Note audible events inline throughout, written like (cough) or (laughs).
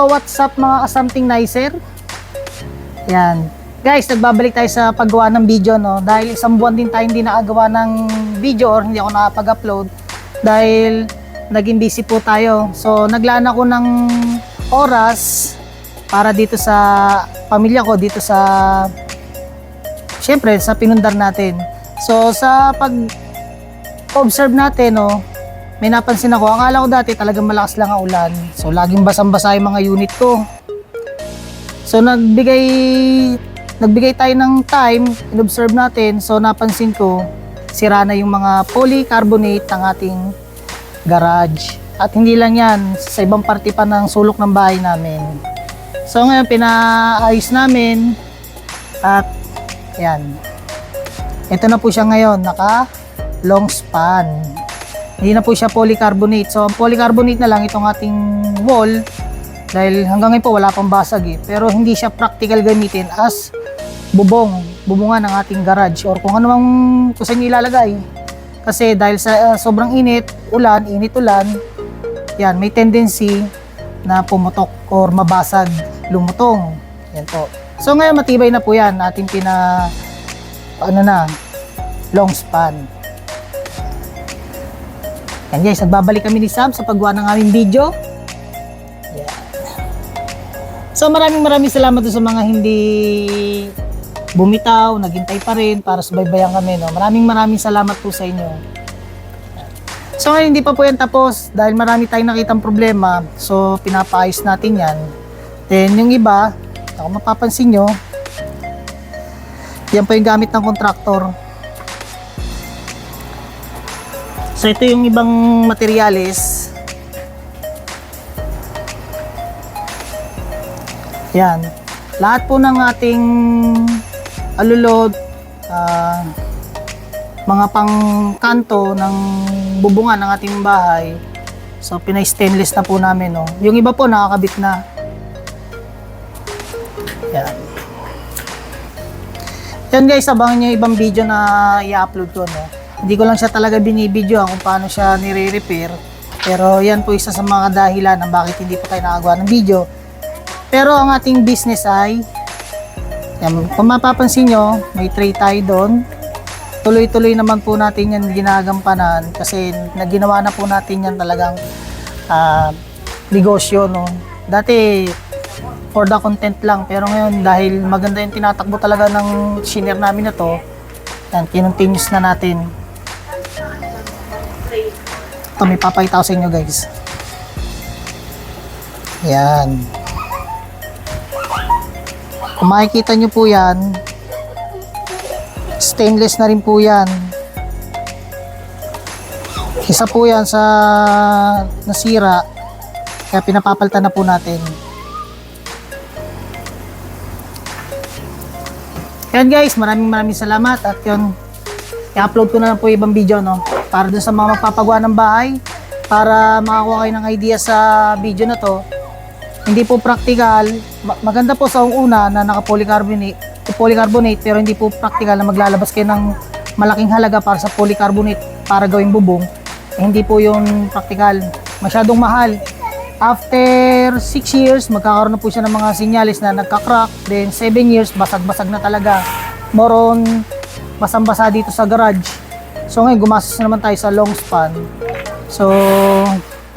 So, what's up mga ka-something nicer? Yan. Guys, nagbabalik tayo sa paggawa ng video, no? Dahil isang buwan din tayo hindi nakagawa ng video or hindi ako nakapag-upload dahil naging busy po tayo. So, naglaan ako ng oras para dito sa pamilya ko, dito sa syempre sa pinundar natin. So, sa pag observe natin, no, may napansin ako. Akala ko dati talagang malakas lang ang ulan. So, laging basang-basa yung mga unit ko. So, nagbigay nagbigay tayo ng time, in-observe natin. So, napansin ko, sira na yung mga polycarbonate ng ating garage. At hindi lang yan, sa ibang parte pa ng sulok ng bahay namin. So, ngayon, pinaayos namin. At, yan. Ito na po siya ngayon, naka long span. Hindi na po siya polycarbonate. So, polycarbonate na lang itong ating wall dahil hanggang ngayon po wala pang basag eh. Pero hindi siya practical gamitin as bubong, bubungan ng ating garage or kung ano mang kung saan ilalagay. Kasi dahil sa uh, sobrang init, ulan, init ulan, yan, may tendency na pumutok or mabasag, lumutong. Yan po. So ngayon matibay na po yan, ating pina ano na, long span. Yan guys, nagbabalik kami ni Sam sa paggawa ng aming video. So maraming maraming salamat sa mga hindi bumitaw, naghintay pa rin para subaybayan kami. No? Maraming maraming salamat po sa inyo. So ngayon hindi pa po yan tapos dahil marami tayong nakitang problema. So pinapaayos natin yan. Then yung iba, ako mapapansin nyo, yan po yung gamit ng kontraktor. So ito yung ibang materyales. Yan. Lahat po ng ating alulod, ah, mga pangkanto ng bubungan ng ating bahay. So pinay-stainless na po namin. No? Yung iba po nakakabit na. Yan. Yan guys, abangan nyo ibang video na i-upload ko. No? Hindi ko lang siya talaga binibideo kung paano siya nire-repair. Pero yan po isa sa mga dahilan ng bakit hindi pa tayo nakagawa ng video. Pero ang ating business ay, yan, kung mapapansin nyo, may tray tayo doon. Tuloy-tuloy naman po natin yan ginagampanan kasi naginawa na po natin yan talagang ah, negosyo. No? Dati, for the content lang. Pero ngayon, dahil maganda yung tinatakbo talaga ng senior namin na to, yan, kinontinuous na natin. Ito, may papakita ko sa inyo guys. Yan. Kung makikita nyo po yan, stainless na rin po yan. Isa po yan sa nasira, kaya pinapapalitan na po natin. Yan guys, maraming maraming salamat at yun, i-upload ko na lang po ibang video no? Para dun sa mga magpapagawa ng bahay para makakuha kayo ng idea sa video na to. Hindi po practical. Ma- maganda po sa una na naka polycarbonate polycarbonate pero hindi po practical na maglalabas kayo ng malaking halaga para sa polycarbonate para gawing bubong. Eh, hindi po yung practical. Masyadong mahal. After 6 years magkakaroon na po siya ng mga sinyalis na nagka-crack. Then 7 years basag-basag na talaga. More on basang-basa dito sa garage. So ngayon, gumastos na naman tayo sa long span. So,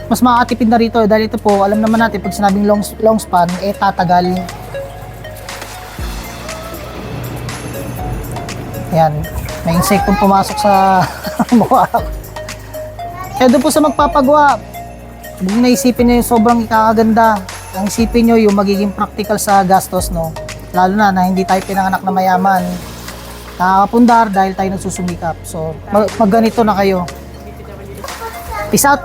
mas makakatipid na rito dahil ito po, alam naman natin pag sinabing long, long span, eh tatagal. Yan, may insektong pumasok sa (laughs) mukha ko. Kaya doon po sa magpapagawa, huwag na isipin nyo yung sobrang ikakaganda. Ang isipin nyo yung magiging practical sa gastos, no? Lalo na na hindi tayo pinanganak na mayaman nakakapundar dahil tayo nagsusumikap. So, mag, magganito na kayo. Peace out!